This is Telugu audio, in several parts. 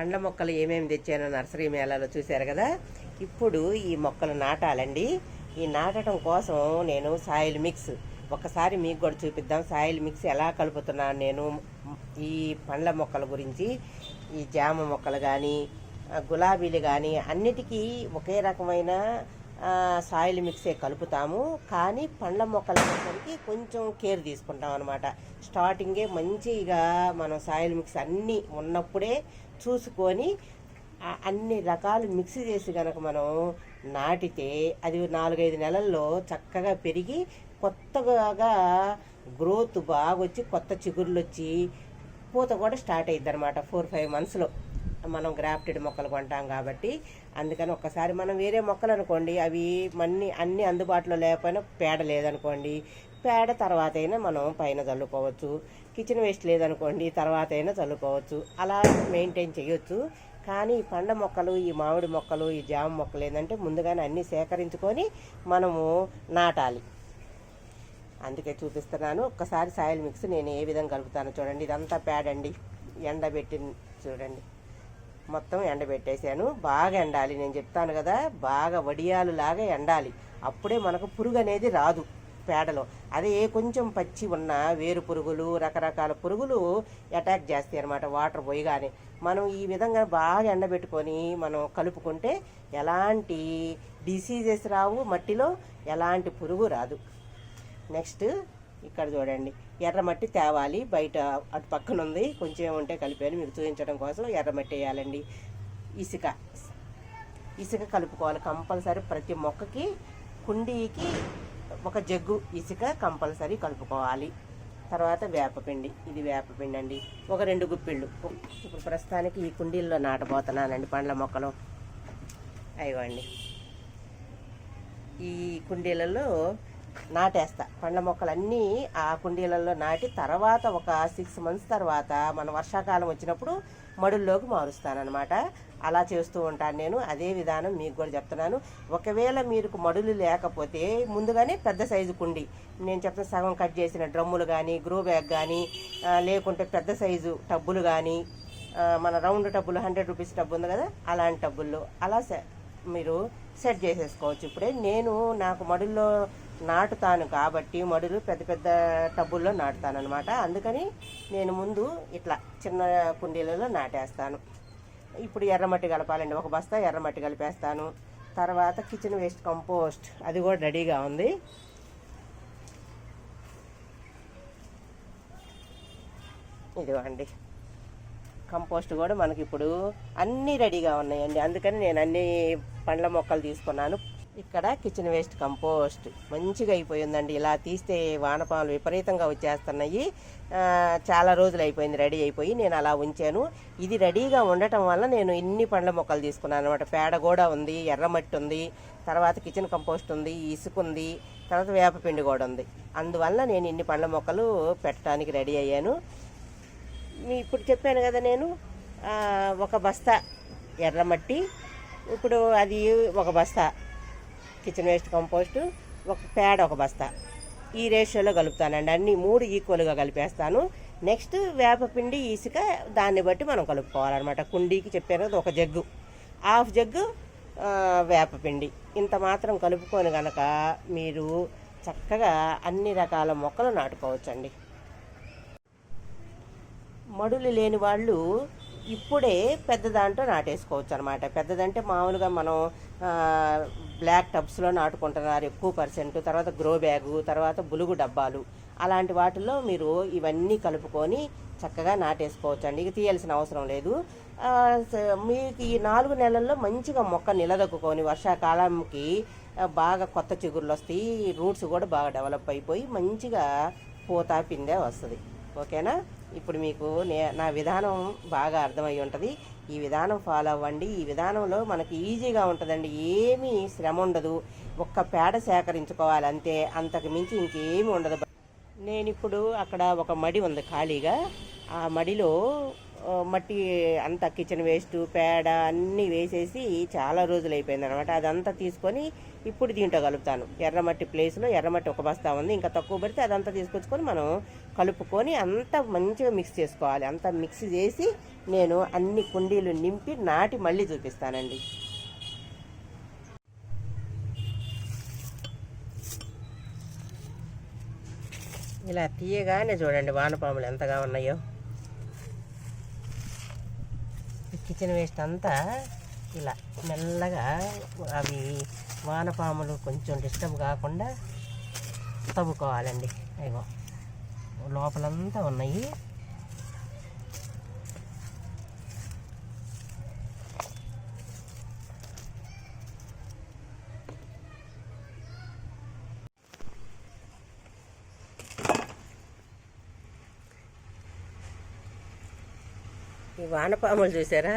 పండ్ల మొక్కలు ఏమేమి తెచ్చానో నర్సరీ మేళాలో చూశారు కదా. ఇప్పుడు ఈ మొక్కలు నాటాలండి. ఈ నాటడం కోసం నేను సాయిల్ మిక్స్ ఒకసారి మీకు కూడా చూపిద్దాం. సాయిల్ మిక్స్ ఎలా కలుపుతున్నాను నేను? ఈ పండ్ల మొక్కల గురించి ఈ జామ మొక్కలు కానీ గులాబీలు కానీ అన్నిటికీ ఒకే రకమైన సాయిల్ మిక్సే కలుపుతాము. కానీ పండ్ల మొక్కలకి కొంచెం కేర్ తీసుకుంటాం అనమాట స్టార్టింగే మంచిగా మనం సాయిల్ మిక్స్ అన్నీ ఉన్నప్పుడే చూసుకొని అన్ని రకాలు మిక్స్ చేసి కనుక మనం నాటితే అది నాలుగైదు నెలల్లో చక్కగా పెరిగి కొత్తగా గ్రోత్ బాగా వచ్చి కొత్త చిగుర్లు వచ్చి పూత కూడా స్టార్ట్ అయ్యింది అనమాట ఫోర్ ఫైవ్ మంత్స్లో. మనం గ్రాఫ్టెడ్ మొక్కలు కొంటాం కాబట్టి అందుకని ఒక్కసారి మనం వేరే మొక్కలు అనుకోండి అవి మన్ని అన్ని అందుబాటులో లేకపోయినా పేడ లేదనుకోండి పేడ తర్వాత అయినా మనం పైన చల్లుకోవచ్చు. కిచెన్ వేస్ట్ లేదనుకోండి తర్వాత అయినా చల్లుకోవచ్చు. అలా మెయింటైన్ చేయొచ్చు. కానీ ఈ పండ మొక్కలు ఈ మామిడి మొక్కలు ఈ జామ మొక్కలు ఏంటంటే ముందుగానే అన్నీ సేకరించుకొని మనము నాటాలి. అందుకే చూపిస్తున్నాను. ఒక్కసారి సాయిల్ మిక్స్ నేను ఏ విధంగా కలుపుతాను చూడండి. ఇదంతా పేడండి. ఎండబెట్టి చూడండి. మొత్తం ఎండబెట్టేసాను బాగా ఎండాలి. నేను చెప్తాను కదా బాగా వడియాలు లాగా ఎండాలి. అప్పుడే మనకు పురుగు అనేది రాదు. పేడలో. అదే కొంచెం పచ్చి ఉన్న వేరు పురుగులు రకరకాల పురుగులు అటాక్ చేస్తాయి అనమాట వాటర్ పోయిగానే. మనం ఈ విధంగా బాగా ఎండబెట్టుకొని మనం కలుపుకుంటే ఎలాంటి డిసీజెస్ రావు మట్టిలో ఎలాంటి పురుగు రాదు. నెక్స్ట్ ఇక్కడ చూడండి. ఎర్రమట్టి తేవాలి బయట అటు పక్కన ఉంది కొంచెం ఉంటే కలిపాను మీకు చూపించడం కోసం ఎర్రమట్టి వేయాలండి. ఇసుక. ఇసుక కలుపుకోవాలి. కంపల్సరీ ప్రతి మొక్కకి కుండీకి ఒక జగ్గు ఇసుక కంపల్సరీ కలుపుకోవాలి. తర్వాత వేపపిండి ఇది వేపపిండి అండి ఒక రెండు గుప్పిళ్ళు. ఇప్పుడు ప్రస్తుతానికి ఈ కుండీల్లో నాటబోతున్నానండి పండ్ల మొక్కలు. అయ్యండి ఈ కుండీలలో నాటేస్తా. పండ్ల మొక్కలన్నీ ఆ కుండీలలో నాటి తర్వాత ఒక సిక్స్ మంత్స్ తర్వాత మన వర్షాకాలం వచ్చినప్పుడు మడుల్లోకి మారుస్తానన్నమాట. అలా చేస్తూ ఉంటాను నేను. అదే విధానం మీకు కూడా చెప్తున్నాను. ఒకవేళ మీకు మడులు లేకపోతే ముందుగానే పెద్ద సైజు కుండి నేను చెప్తున్న సగం కట్ చేసిన డ్రమ్ములు కానీ గ్రో బ్యాగ్ కానీ లేకుంటే పెద్ద సైజు టబ్బులు కానీ మన రౌండ్ టబ్బులు హండ్రెడ్ రూపీస్ టబ్బు ఉంది కదా అలాంటి టబ్బుల్లో అలా మీరు సెట్ చేసేసుకోవచ్చు. ఇప్పుడే నేను నాకు మడుల్లో నాటుతాను కాబట్టి మడులు పెద్ద పెద్ద టబ్బుల్లో నాటుతాను అనమాట అందుకని నేను ముందు ఇట్లా చిన్న కుండీలలో నాటేస్తాను. ఇప్పుడు ఎర్రమట్టి కలపాలండి. ఒక బస్తా ఎర్రమట్టి కలిపేస్తాను. తర్వాత కిచెన్ వేస్ట్ కంపోస్ట్ అది కూడా రెడీగా ఉంది. ఇదిగోండి. కంపోస్ట్ కూడా మనకి ఇప్పుడు అన్నీ రెడీగా ఉన్నాయండి. అందుకని నేను అన్ని పండ్ల మొక్కలు తీసుకున్నాను. ఇక్కడ కిచెన్ వేస్ట్ కంపోస్ట్ మంచిగా అయిపోయిందండి. ఇలా తీస్తే వానపాములు విపరీతంగా వచ్చేస్తున్నాయి. చాలా రోజులు అయిపోయింది రెడీ అయిపోయి నేను అలా ఉంచాను. ఇది రెడీగా ఉండటం వల్ల నేను ఇన్ని పండ్ల మొక్కలు తీసుకున్నాను అనమాట పేడ కూడా ఉంది ఎర్రమట్టి ఉంది తర్వాత కిచెన్ కంపోస్ట్ ఉంది ఇసుక ఉంది తర్వాత వేపపిండి కూడా ఉంది. అందువల్ల నేను ఇన్ని పండ్ల మొక్కలు పెట్టడానికి రెడీ అయ్యాను. మీ ఇప్పుడు చెప్పాను కదా నేను ఒక బస్తా ఎర్రమట్టి ఇప్పుడు అది ఒక బస్తా కిచెన్ వేస్ట్ కంపోస్ట్ ఒక పేడ ఒక బస్తా. ఈ రేషియోలో కలుపుతానండి. అన్ని మూడు ఈక్వల్గా కలిపేస్తాను. నెక్స్ట్ వేపపిండి ఇసుక దాన్ని బట్టి మనం కలుపుకోవాలన్నమాట. కుండీకి చెప్పాను కదా ఒక జగ్గు. హాఫ్ జగ్గు వేపపిండి ఇంత మాత్రం కలుపుకొని కనుక మీరు చక్కగా అన్ని రకాల మొక్కలు నాటుకోవచ్చండి. మడులు లేని వాళ్ళు ఇప్పుడే పెద్ద దాంట్లో నాటేసుకోవచ్చు అనమాట పెద్దదంటే మామూలుగా మనం బ్లాక్ టబ్స్లో నాటుకుంటున్నారు ఎక్కువ పర్సెంట్ తర్వాత గ్రో బ్యాగు తర్వాత బులుగు డబ్బాలు. అలాంటి వాటిల్లో మీరు ఇవన్నీ కలుపుకొని చక్కగా నాటేసుకోవచ్చు అండి ఇక తీయాల్సిన అవసరం లేదు. స- మీకు ఈ నాలుగు నెలల్లో మంచిగా మొక్క నిలదొక్కుకొని వర్షాకాలంకి బాగా కొత్త చిగుర్లు వస్తాయి. రూట్స్ కూడా బాగా డెవలప్ అయిపోయి మంచిగా పూత పిందే వస్తుంది. ఓకేనా? ఇప్పుడు మీకు నే నా విధానం బాగా అర్థమై ఉంటుంది. ఈ విధానం ఫాలో అవ్వండి. ఈ విధానంలో మనకి ఈజీగా ఉంటుందండి. ఏమీ శ్రమ ఉండదు. ఒక్క పేడ సేకరించుకోవాలి అంతే. అంతకు మించి ఇంకేమీ ఉండదు. నేను ఇప్పుడు అక్కడ ఒక మడి ఉంది ఖాళీగా. ఆ మడిలో మట్టి అంతా కిచెన్ వేస్ట్ పేడ అన్నీ వేసేసి చాలా రోజులు అయిపోయింది అనమాట అదంతా తీసుకొని ఇప్పుడు దీంట్లో కలుపుతాను. ఎర్రమట్టి ప్లేస్లో ఎర్రమట్టి ఒక బస్తా ఉంది. ఇంకా తక్కువ పడితే అదంతా తీసుకొచ్చుకొని మనం కలుపుకొని అంతా మంచిగా మిక్స్ చేసుకోవాలి. అంతా మిక్స్ చేసి నేను అన్ని కుండీలు నింపి నాటి మళ్ళీ చూపిస్తానండి. ఇలా తీయగానే చూడండి వానపాములు ఎంతగా ఉన్నాయో. కిచెన్ వేస్ట్ అంతా ఇలా మెల్లగా అవి వానపాములు కొంచెం డిస్టర్బ్ కాకుండా తవ్వుకోవాలండి. అయ్యో లోపలంతా ఉన్నాయి. ఈ వానపాములు చూసారా?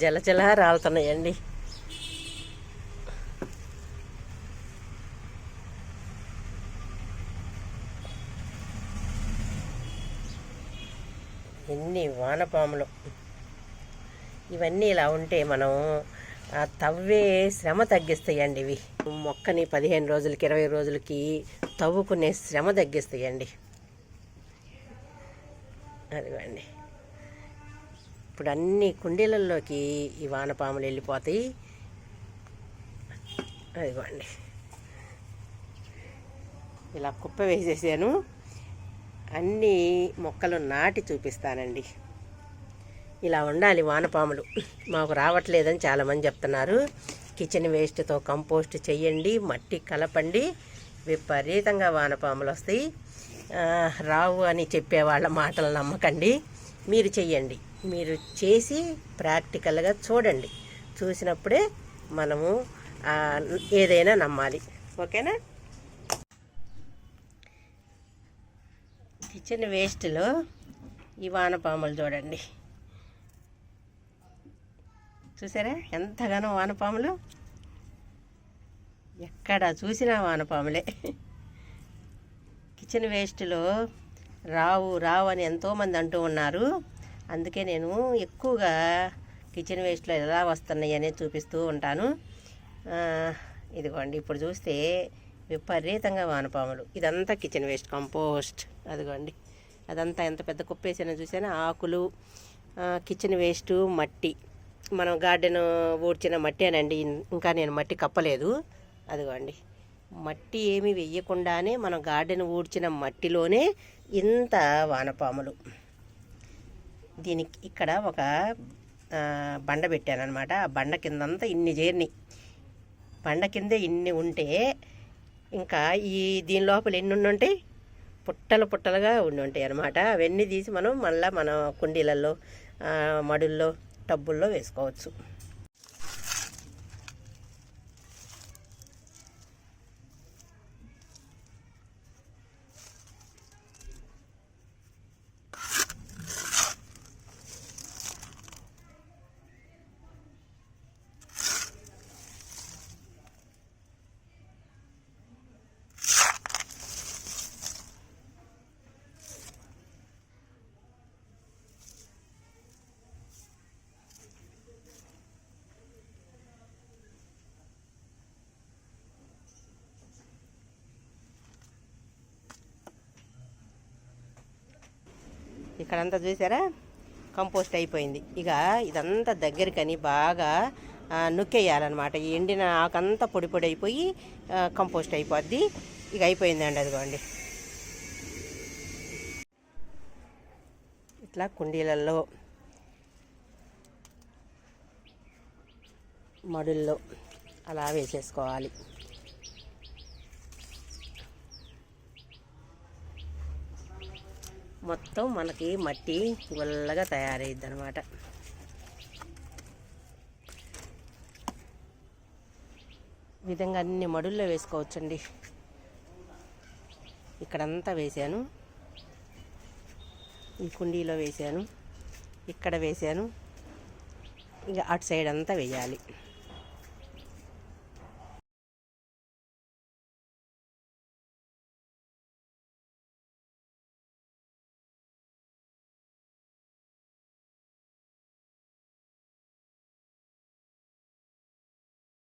జలజల రాలుతున్నాయండి పాములు. వానపాములు ఇవన్నీ ఇలా ఉంటే మనం తవ్వే శ్రమ తగ్గిస్తాయండి ఇవి. మొక్కని పదిహేను రోజులకి ఇరవై రోజులకి తవ్వుకునే శ్రమ తగ్గిస్తాయండి. అదిగోండి. ఇప్పుడు అన్ని కుండీలలోకి ఈ వానపాములు వెళ్ళిపోతాయి. అదిగోండి. ఇలా కుప్ప వేసేసాను. అన్ని మొక్కలు నాటి చూపిస్తానండి. ఇలా ఉండాలి వానపాములు. మాకు రావట్లేదని చాలామంది చెప్తున్నారు. కిచెన్ వేస్ట్తో కంపోస్ట్ చేయండి మట్టి కలపండి. విపరీతంగా వానపాములు వస్తాయి. రావు అని చెప్పే వాళ్ళ మాటలు నమ్మకండి. మీరు చెయ్యండి. మీరు చేసి ప్రాక్టికల్గా చూడండి. చూసినప్పుడే మనము ఏదైనా నమ్మాలి. ఓకేనా? కిచెన్ వేస్ట్లో ఈ వానపాములు చూడండి. చూసారా? ఎంతగానో వానపాములు. ఎక్కడ చూసినా వానపాములే. కిచెన్ వేస్ట్లో రావు రావు అని ఎంతోమంది అంటూ ఉన్నారు. అందుకే నేను ఎక్కువగా కిచెన్ వేస్ట్లో ఎలా వస్తున్నాయి అనేది చూపిస్తూ ఉంటాను. ఇదిగోండి ఇప్పుడు చూస్తే విపరీతంగా వానపాములు. ఇదంతా కిచెన్ వేస్ట్ కంపోస్ట్. అదిగోండి అదంతా ఎంత పెద్ద కుప్పేసానో చూసాను? ఆకులు కిచెన్ వేస్ట్ మట్టి. మనం గార్డెన్ ఊడ్చిన మట్టేనండి ఇంకా నేను మట్టి కప్పలేదు. అదిగోండి. మట్టి ఏమి వెయ్యకుండానే మనం గార్డెన్ ఊడ్చిన మట్టిలోనే ఇంత వానపాములు. దీనికి ఇక్కడ ఒక బండ పెట్టానమాట ఆ బండ కిందంతా ఇన్ని చేరినాయి బండ కిందే ఇన్ని ఉంటే ఇంకా ఈ దీని లోపల ఎన్ని ఉండి ఉంటాయి పుట్టలు పుట్టలుగా ఉండి ఉంటాయి అన్నమాట అవన్నీ తీసి మనం మళ్ళీ మన కుండీలలో మడుల్లో టబ్బుల్లో వేసుకోవచ్చు. ఇక్కడంతా చూసారా? కంపోస్ట్ అయిపోయింది. ఇక ఇదంతా దగ్గరికని బాగా నొక్కేయాలన్నమాట. ఈ ఎండిన ఆకంతా పొడి పొడి అయిపోయి కంపోస్ట్ అయిపోద్ది. ఇక అయిపోయిందండి అదిగోండి. ఇట్లా కుండీలలో మడుల్లో అలా వేసేసుకోవాలి. మొత్తం మనకి మట్టి గుల్లగా తయారైద్ది అనమాట విధంగా అన్ని మడుల్లో వేసుకోవచ్చండి. ఇక్కడంతా వేసాను ఈ కుండీలో వేసాను ఇక్కడ వేసాను ఇక అటు సైడ్ అంతా వేయాలి.